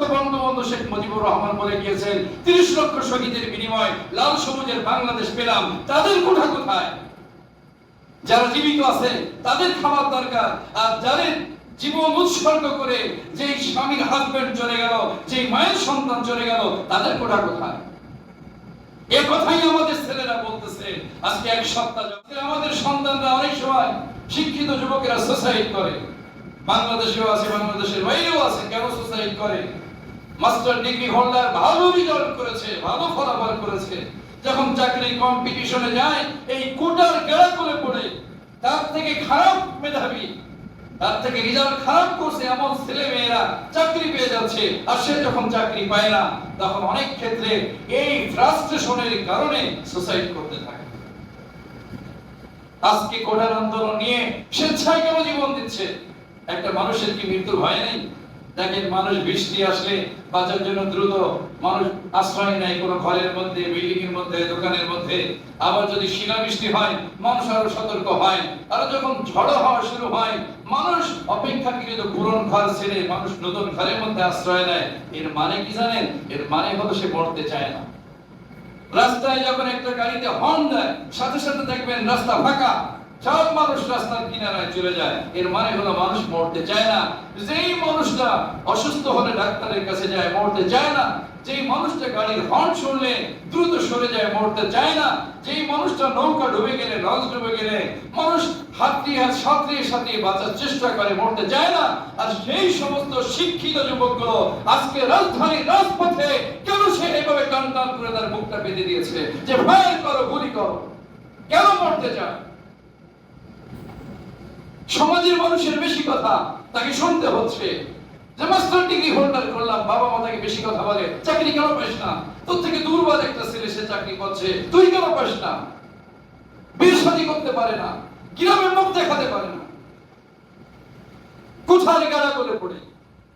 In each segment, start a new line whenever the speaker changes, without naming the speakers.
বঙ্গবন্ধু শেখ মুজিবুর রহমান বলে গিয়েছেন, তিরিশ লক্ষ শহীদের বিনিময় লাল সবুজের বাংলাদেশ পেলাম, তাদের কোঠা কোথায়? যারা জীবিত আছে, তাদের খাবার দরকার, আর যাদের জীবন উৎসর্গ করে স্বামীর চলে গেল মায়ের সন্তান চলে গেল, তাদের কোথায়? এ কথাই আমাদের ছেলেরা বলতেছে। আজকে এক সপ্তাহ আমাদের সন্তানরা অনেক সময় শিক্ষিত যুবকেরা সুসাইড করে। বাংলাদেশেও আছে, বাংলাদেশের বাইরেও আছে, কেন সুসাইড করে? মাস্টার ডিগ্রি হোল্ডার ভালো রেজাল্ট করেছে, ভালো ফলাফল করেছে। যখন চাকরি কম্পিটিশনে যায়, এই কোটার গেড়া করে পড়ে, তার থেকে খারাপ মেধাবী, তার থেকে রেজাল্ট খারাপ করছে এমন ছেলে মেয়েরা চাকরি পেয়ে যাচ্ছে। আর সে যখন চাকরি পায় না, তখন অনেক ক্ষেত্রে এই ফ্রাস্ট্রেশনের কারণে সুসাইড করতে থাকে। আজকে কোটার আন্দোলন নিয়ে স্বেচ্ছায় কেন জীবন দিচ্ছে? একটা মানুষের কি মৃত্যুর ভয় নেই? দেখেন, মানুষ বৃষ্টি আসলে বাঁচার জন্য দ্রুত মানুষ আশ্রয় নেয় কোনো ঘরের মধ্যে বিল্ডিং এর মধ্যে, দোকানের মধ্যে। আবার যদি শিলাবৃষ্টি হয়, মানুষ আরও সতর্ক হয়। আর যখন ঝড় হওয়া শুরু হয়, মানুষ অপেক্ষাকৃত পুরন ঘর ছেড়ে মানুষ নতুন ঘরের মধ্যে আশ্রয় নেয়। এর মানে কি জানেন? এর মানে হলো সে মরতে চায় না। রাস্তায় যখন একটা গাড়িতে হর্ন দেয়, সাথে সাথে দেখবেন রাস্তা ফাঁকা। সব মানুষ রাস্তার কিনারায় চলে যায়। এর মানে হলো মানুষ মরতে চায় না। যেই মানুষটা অসুস্থ হলে ডাক্তারের কাছে যায়, মরতে চায় না। যেই মানুষটা গাড়ির হর্ন শুনলে দ্রুত সরে যায়, মরতে চায় না। যেই মানুষটা নৌকা ডুবে গেলে লঞ্চ ডুবে গেলে, মানুষ হাত সাঁতরিয়ে সাঁতরিয়ে বাঁচার চেষ্টা করে, মরতে চায় না। আর সেই সমস্ত শিক্ষিত যুবকগুলো আজকে রাজধানীর রাজপথে কেন সে এভাবে টান টান করে তার মুখটা বেঁধে দিয়েছে? যে ফায়ার করো, গুলি করো। কেন মরতে চায়? সমাজের মানুষের বেশি কথা তাকে শুনতে হচ্ছে। যে মাস্টার ডিগ্রি হোল্ডার করলাম, বাবা মা তাকে বেশি কথা বলে, চাকরি কেন পাস না? তোর থেকে দুর্বল একটা ছেলে, সে চাকরি করছে, তুই কেন পাস না? বিয়ে করতে পারে না, গ্রামের মুখ দেখাতে পারে না। কোঠার গাড়া করে? পড়ে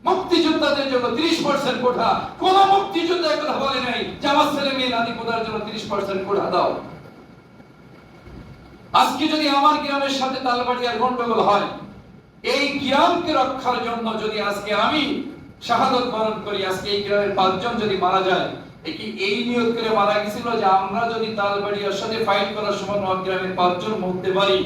মুক্তিযোদ্ধাদের জন্য তিরিশ পার্সেন্ট কোঠা। কোন মুক্তিযোদ্ধা কথা বলে নাই যে, আমার ছেলে মেয়ে নাতি কোঠার জন্য তিরিশ পার্সেন্ট কোঠা? দাও। আজকে যদি আমার গ্রামের সাথে তালবাড়িয়ার গন্ডগোল হয়, এই গ্রামকে রক্ষার জন্য যদি আজকে আমি শাহাদত বরণ করি, আজকে এই গ্রামের পাঁচজন যদি মারা যায় এই নিয়োগ করে মারা গেছিল যে আমরা যদি তালবাড়িয়ার সাথে ফাইট করার সময় গ্রামের পাঁচজন মরতে পারি?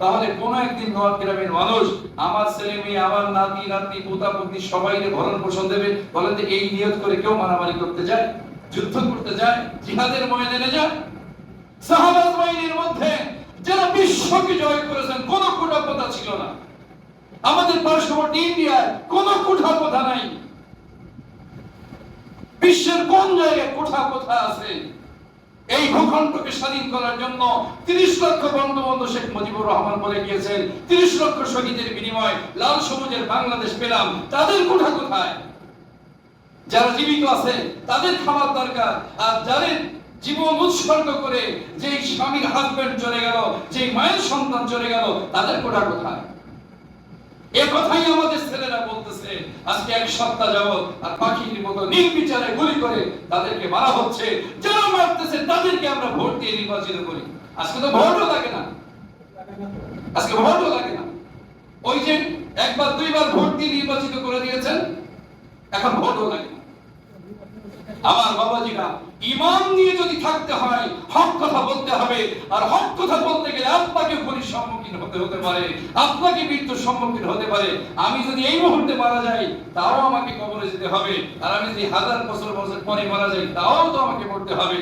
তাহলে কোন একদিন গ্রামের মানুষ আমার ছেলে মেয়ে, আমার নাতি, নাতনি, পোতা পুতি সবাই ভরণ পোষণ দেবে। বলেন যে এই নিয়োগ করে কেউ মারামারি করতে যায়, যুদ্ধ করতে যায়, জিহাদের ময়দানে যায়। সাহাবাজ বাহিনীর মধ্যে যারা বিশ্বকে জয় করেছেন, কোন কুটাপথা ছিল না। আমাদের পার্শ্ববর্তী ইন্ডিয়ায় কোন কুঠাপথা নাই। বিশ্বের কোন জায়গায় কোঠা কোথা আছে? এই ভূখণ্ডকে স্বাধীন করার জন্য তিরিশ লক্ষ বঙ্গবন্ধু শেখ মুজিবুর রহমান বলে গিয়েছেন, তিরিশ লক্ষ শহীদের বিনিময় লাল সবুজের বাংলাদেশ পেলাম। তাদের কোঠা কোথায়? যারা জীবিত আছে, তাদের খাবার দরকার। আর যাদের জীবন উৎসর্গ করে যে স্বামীর হাজবেন্ড চলে গেল যে মায়ের সন্তান চলে গেল, তাদের কোঠা কোথায়? এ কথাই আমাদের ছেলেরা বলতেছে। আজকে এক সপ্তাহ আর পাখির মতো নির্বিচারে গুলি করে তাদেরকে মারা হচ্ছে। যারা মারতেছে, তাদেরকে আমরা ভোট দিয়ে নির্বাচিত করি। আজকে তো ভোটও লাগে না। আজকে ভোটও লাগে না। ওই যে একবার, দুইবার ভোট দিয়ে নির্বাচিত করে দিয়েছেন, এখন ভোটও লাগে না। আমার বাবাজিরা ইমান নিয়ে যদি থাকতে হয়, হক কথা বলতে হবে। আর হক কথা বলতে গেলে আপনাকে পুলিশ সম্মুখীন হতে হতে পারে আপনাকে মৃত্যুর সম্মুখীন হতে পারে। আমি যদি এই মুহূর্তে মারা যাই, তাও আমাকে কবরে যেতে হবে। আর আমি যদি হাজার বছর বছর পরে মারা যাই, তাও তো আমাকে মরতে হবে।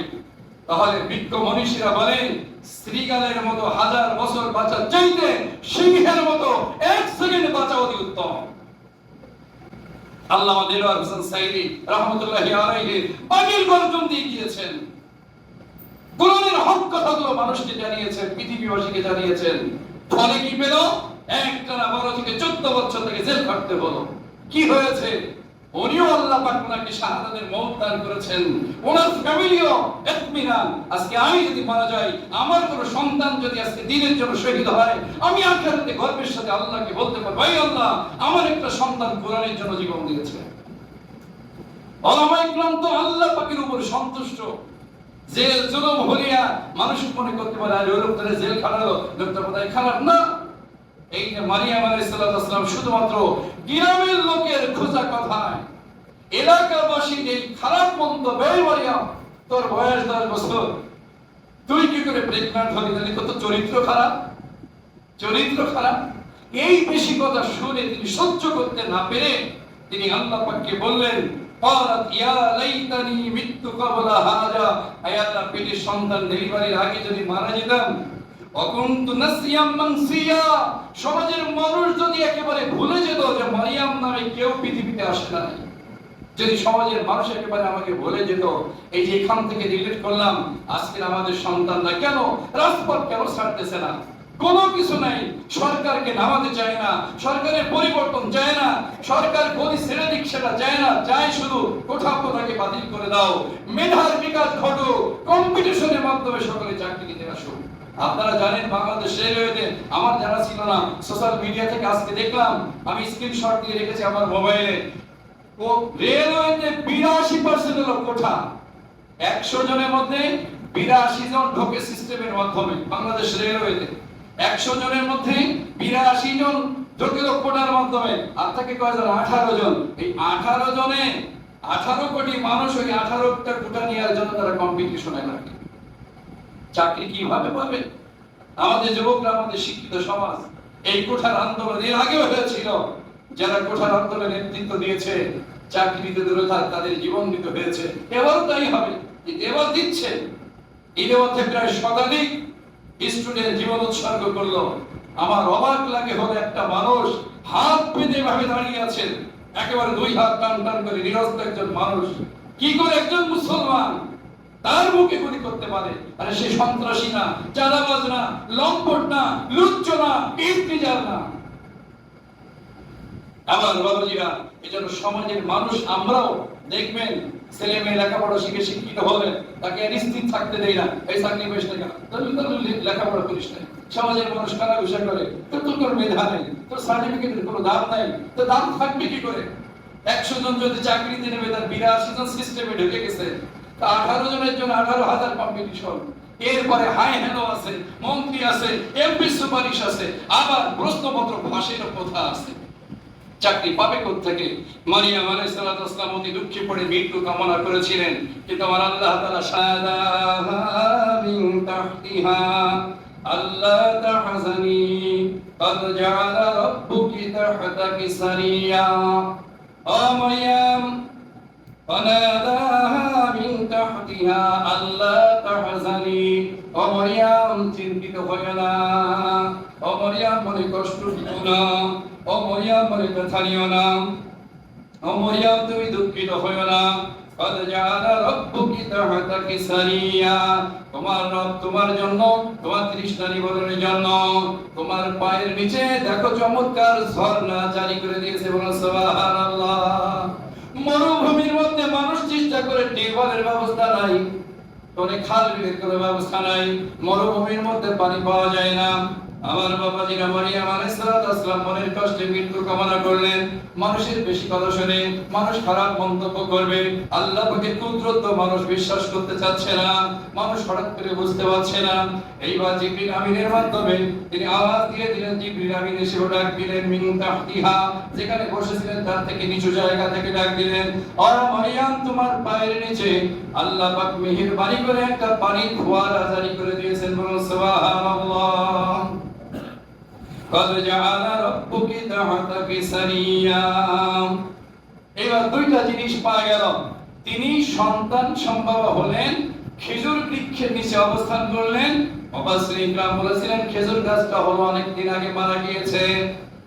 তাহলে বিজ্ঞ মনীষীরা বলেন স্ত্রীকালের মতো হাজার বছর বাঁচা চাইতে সিংহের মতো এক সেকেন্ড বাঁচা অতি উত্তম। আল্লামা দেলোয়ার হোসেন সাইদি রহমতুল্লাহি আলাইহি বাগিল গর্জন দিয়ে গিয়েছেন। কোরআনের হক কথাগুলো মানুষকে জানিয়েছেন, পৃথিবীবাসীকে জানিয়েছেন। ফলে কি পেল? একটানা বারো থেকে চোদ্দ বছর থেকে জেল কাটতে হলো। কি হয়েছে? উনিও আল্লাহ পাক ওনাকে শাহাদাতের দান করেছেন। ওনার ফ্যামিলিও আজকে আমি যদি মারা যাই, আমার কোনো সন্তান যদি আজকে দিনের জন্য শহীদ হয়, আমি গর্বের সাথে আল্লাহকে বলতে পারব আল্লাহ, আমার একটা সন্তান কোরআনের জন্য জীবন দিয়েছে। ওলামা ইকরাম আল্লাহ পাকের উপর সন্তুষ্ট। জেল, জুলুম মানুষ মনে করতে পারে, আর ওই লোকটা জেল খাটালো, লোকটা বোধহয় খারাপ না। এই যে মারিয়াম আলাইহিস সালাম শুধুমাত্র গ্রামের লোকের খোঁজা কথায় এলাকাবাসীর এই খারাপ মন্তব্য এই মারিয়াম তোর বয়স দশ বছর তুই কি করে প্রেগন্যান্ট হলি তাহলে তোর তো চরিত্র খারাপ চরিত্র খারাপ এই বেশি কথা শুনে তিনি সহ্য করতে না পেরে তিনি আল্লাহ পাককে বললেন قالت يا ليتني مت قبل هذا আয় আল্লাহ পেটের সন্তান ডেলিভারির আগে যদি মারা যেতাম অকুন্তু নাসিয়াম মানসিয়া সমাজের মানুষ যদি একেবারে ভুলে যেত যে মারিয়াম নামে কেউ পৃথিবীতে আসে না। যদি সমাজের মানুষ একেবারে আমাকে বলে যেত, এই যে এখান থেকে রিলেট করলাম, আজকের আমাদের সন্তানরা কেন? রাজপথ কেন ছাড়তেছে না? কোনো কিছু নাই। সরকারকে নামাতে চায় না, সরকারের পরিবর্তন চায় না, সরকার গদি ছেড়ে দিক সেটা চায় না, চায় শুধু কোথাও কোথাকে বাতিল করে দাও। মেধার বিকাশ ঘটুক কম্পিটিশনের মাধ্যমে সকলে চাকরি নিতে আসুক। আপনারা জানেন বাংলাদেশ রেলওয়েতে, আমার জানা ছিল না সোশ্যাল মিডিয়া থেকে আজকে দেখলাম, আমি স্ক্রিনশট দিয়ে রেখেছি আমার মোবাইলে ও রেলওয়েতে বিরাশি পার্সেন্ট হলো কোঠা। একশো জনের মধ্যে বিরাশি জন ঢোকে সিস্টেমের মাধ্যমে, বাংলাদেশ রেলওয়েতে। একশো জনের মধ্যে বিরাশি জন ঢোকে কোটার মাধ্যমে, আর থাকে কয়জন আঠারো জন। এই আঠারো জনে আঠারো কোটি মানুষ ওই আঠারোটা কোটা নেওয়ার জন্য তারা কম্পিটিশনে লাগে চাকরি কীভাবে পাবে? আমাদের যুবকরা, আমাদের শিক্ষিত সমাজ, এই কোঠার আন্দোলন এর আগেও হয়েছিল। যারা কোঠার আন্দোলনে নেতৃত্ব দিয়েছে চাকরিতে দূরে থাক তাদের জীবন দিতে হয়েছে। এবার তাই হবে। এবার দিচ্ছে। এর মধ্যে প্রায় শতাধিক স্টুডেন্ট জীবন উৎসর্গ করল। আমার অবাক লাগে হলো একটা মানুষ হাত পেতে ভাবে দাঁড়িয়ে আছেন। একেবারে দুই হাত টান টান করে নিরস্ত একজন মানুষ। কি করে একজন মুসলমান তার মুখে গুলি করতে পারে? আরে সে সন্ত্রাসী না, চাঁদাবাজ না, লম্পট না, লুচ্চ না ইফতিজার না। আমার বাবাজিরা এজন্য সমাজের মানুষ আমরাও দেখবেন ছেলে মেয়ে লেখাপড়া শিখে শিক্ষিত হলে তাকে নিশ্চিত থাকতে দেয় না। এই চাকরি বেশ টাকা লেখাপড়া করিস না। সমাজের মানুষ কারা বিষয় করে। তোর তোর কোনো মেধা নেই। তোর সার্টিফিকেটের কোনো দাম নাই। তো দাম থাকবে কি করে? একশো জন যদি চাকরিতে নেবে, তার বিরাশি জন সিস্টেমে ঢুকে গেছে। তা আঠারো জনের জন্য আঠারো হাজার কম্পিটিশন এরপরে হাই হ্যালো আছে, মন্ত্রী আছে এমপি সুপারিশ আছে, আবার প্রশ্নপত্র ফাঁসের কথা আছে। চাকরি পাবে থেকে মারিয়াম আলাইহিস সালাতু ওয়াসসালাম অতি দুঃখে পড়ে মৃত্যু কামনা করেছিলেন কিন্তু আমার আল্লাহ তাআলা সাদাহা মিন তাহতিহা আল্লাহ তাহজানি قد جعل ربك تحتك سريا ও মারিয়াম فناداها من تحتها ألا تحزني ও মরিয়াম চিন্তিত হইও না ও মরিয়াম মনে কষ্ট দিও না ও মরিয়া পরে ব্যথা নিও না ও মরিয়া তুমি দুঃখিত হইও তোমার রব তোমার জন্য, তোমার তৃষ্ণা নিবারণের জন্য, তোমার পায়ের নিচে দেখো চমৎকার ঝর্ণা জারি করে দিয়েছে, বলো সুবহানাল্লাহ। মরুভূমির মধ্যে মানুষ চেষ্টা করে টিউবওয়েলের ব্যবস্থা নাই, অনেক খাল বিলের কোনো ব্যবস্থা নাই, মরুভূমির মধ্যে পানি পাওয়া যায় না। আমার বাবা জিরা মারিয়াম আলাইহিসসালাম মনের কষ্টে মৃত্যু কামনা করলেন। মানুষের বেশি কথা শুনে মানুষ খারাপ মন্তব্য করবে। আল্লাহ পাকের কুদরত মানুষ বিশ্বাস করতে চাচ্ছে না। মানুষ হঠাৎ করে বুঝতে পারছে না। এইবার জিবরিল আমিনের মাধ্যমে তিনি আওয়াজ দিয়ে দিলেন, জিবরিল আমিন এসে ডাক দিলেন, মিন তাহতিহা। যেখানে বসেছিলেন, তার থেকে নিচু জায়গা থেকে ডাক দিলেন আর মারিয়াম, তোমার পায়ের নিচে আল্লাহ পাক মেহেরবানি করে একটা পানির ফোয়ারা জারি করে দিয়েছেন বলুন, সুবহানাল্লাহ। قد جعل ربك تحتك سريا এবার দুইটা জিনিস পাওয়া গেল তিনি সন্তান সম্ভব হলেন খেজুর বৃক্ষের নিচে অবস্থান করলেন অবাশ্রী ইকরাম বলেছিলেন খেজুর গাছটা হলো অনেক দিন আগে মারা গিয়েছে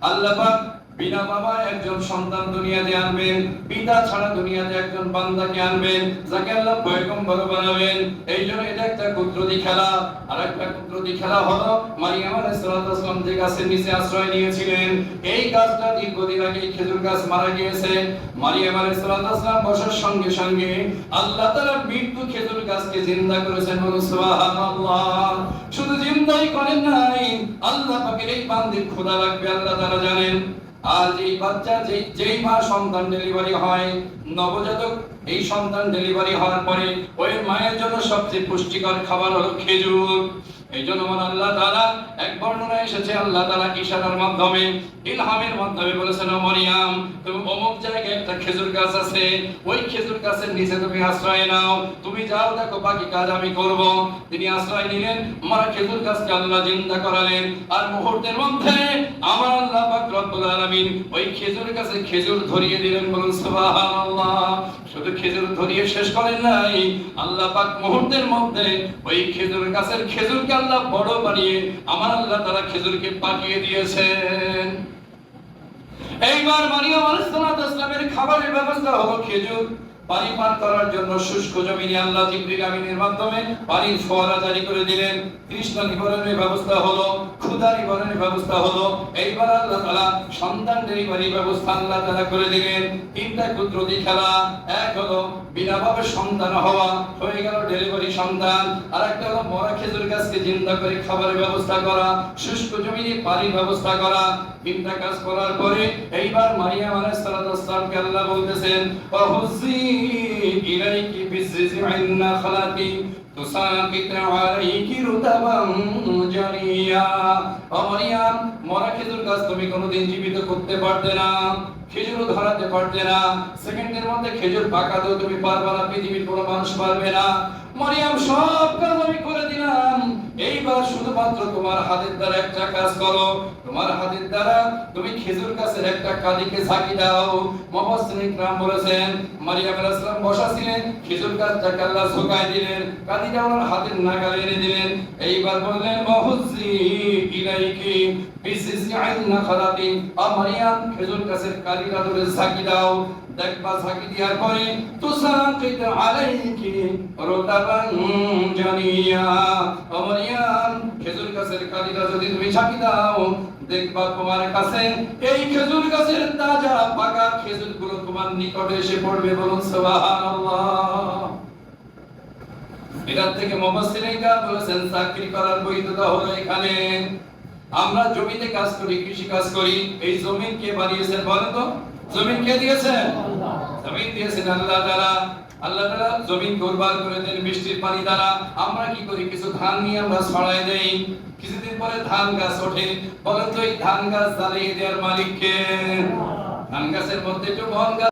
আল্লাহ পাক বিনা বাবা একজন সন্তান দুনিয়াতে আনবেন, পিতা ছাড়া দুনিয়াতে একজন বান্দাকে আনবেন, যাকে আল্লাহ পয়গম্বর বানাবেন। এই জন্য এটা একটা কুদরতি খেলা। আর একটা কুদরতি খেলা হলো, মারিয়াম আলাইহিস সালাম যে গাছের নিচে আশ্রয় নিয়েছিলেন, এই গাছটা দীর্ঘদিন আগে খেজুর গাছ মারা গিয়েছে। মারিয়াম আলাইহিস সালাম বসার সঙ্গে সঙ্গে আল্লাহ তাআলা মৃত্যু খেজুর গাছকে জিন্দা করেছেন সুবহানাল্লাহ। শুধু জিন্দাই করেন নাই, আল্লাহ পাকের এই বান্দির খোদা লাগবে, আল্লাহ তাআলা জানেন। আর এই বাচ্চা যেই যেই মা সন্তান ডেলিভারি হয়, নবজাতক এই সন্তান ডেলিভারি হওয়ার পরে ওই মায়ের জন্য সবচেয়ে পুষ্টিকর খাবার হলো খেজুর। এই জন্য আল্লাহ এক বর্ণনা এসেছে, আল্লাহ ইশারার মাধ্যমে, ইলহামের মাধ্যমে বলেছেন মরিয়াম, তুমি অমুক জায়গায় একটা খেজুর গাছ আছে, ওই খেজুর গাছের নিচে তুমি আশ্রয় নাও, তুমি যাও, দেখো বাকি কাজ আমি করব। তিনি আশ্রয় নিলেন, আমার খেজুর গাছকে আল্লাহ জিন্দা করালেন। আর মুহূর্তের মধ্যে আমার আল্লাহ রব্বুল আলামিন ওই খেজুর গাছে খেজুর ধরিয়ে দিলেন, বলুন সুবহানাল্লাহ। শুধু খেজুর ধরিয়ে শেষ করেন নাই, আল্লাহ পাক মুহূর্তের মধ্যে ওই খেজুর গাছের খেজুরকে আল্লাহ বড় বানিয়ে আমার আল্লাহ তারা খেজুরকে পাকিয়ে দিয়েছেন। এইবার মারিয়াম আলাইহিসসালাতু সালামের খাবারের ব্যবস্থা হলো খেজুর। পানি পান করার জন্য শুষ্ক জমিনে আল্লাহ জিবরিল আমিনের মাধ্যমে পানির ফোয়ারা জারি করে দিলেন। তৃষ্ণা নিবারণের ব্যবস্থা হলো, ক্ষুধা নিবারণের ব্যবস্থা হলো। এইবার আল্লাহ তাআলা সন্তান ডেলিভারির ব্যবস্থা আল্লাহ তাআলা করে দিলেন। তিনটা কুদরতি খেলা, এক হলো বিনাভাবে সন্তান হওয়া, হয়ে গেল ডেলিভারি সন্তান। আর একটা হলো মরা খেজুর গাছকে জিন্দা করে খাবারের ব্যবস্থা করা, শুষ্ক জমিনে পানির ব্যবস্থা করা। তিনটা কাজ করার পরে এইবার মারিয়াম আলাইহিস সালাতু আল্লাহ বলতেছেন ওয়াহুজি ইলাইকি বিজিজি'in নাখলাতি তুসাকিত আলাইকি রুতাবান জানিয়া মরা খেজুর গাছ তুমি কোনোদিন জীবিত করতে পারতে না খেজুর ধরাতে পারতে না, সেকেন্ডের মধ্যে খেজুর পাকাতেও তুমি পারবে না, পৃথিবীর কোনো মানুষ পারবে না। মারিয়াম সব কাজ আমি করে দিলাম এইবার শুধুমাত্র তোমার হাতের দ্বারা একটা কাজ করো। তোমার হাতের দ্বারা তুমি খেজুর গাছের একটা কালিকে ঝাঁকি দাও। মুফাসসিরিন ইকরাম বলেছেন, মারিয়াম আলাইহিস সালাম বসা ছিলেন খেজুর গাছটাকে আল্লাহ ঝোকায় দিলেন, কালিটা ওনার হাতের নাগালে এনে দিলেন। এইবার বললেন মহুজি ইলাইকি খেজুর গাছের কালিটা ধরে দাও, দেখবা ঝাঁকি দেওয়ার পরে তুসাকিত আলাইকি রুতাবান জানিয়া ও মারিয়াম খেজুর গাছের কালিটা যদি তুমি ঝাঁকি দাও, দেখবা তোমার কাছে এই খেজুর গাছের তাজা পাকা খেজুরগুলো তোমার নিকটে এসে পড়বে বলুন সুবহানাল্লাহ। এটার থেকে মুফাসসিরিনরা বলেছেন, চাকরি করার বৈধতা হলো এখানে। আমরা জমিতে কাজ করি, কৃষি কাজ করি। এই জমিন কে বানিয়েছেন বলেন তো? জমিন কে দিয়েছেন? জমিন দিয়েছেন আল্লাহ তাআলা। আল্লাহ জমিন করে দেন বৃষ্টির পানি দ্বারা। আমরা কি করি? কিছু ধান নিয়ে আমরা ছড়াই দেই। কিছুদিন পরে ধান গাছ ওঠে। বলেন তো, এই ধান গাছ জ্বালিয়ে দেওয়ার মালিক কে ধান গাছের মধ্যে একটু বন গাছ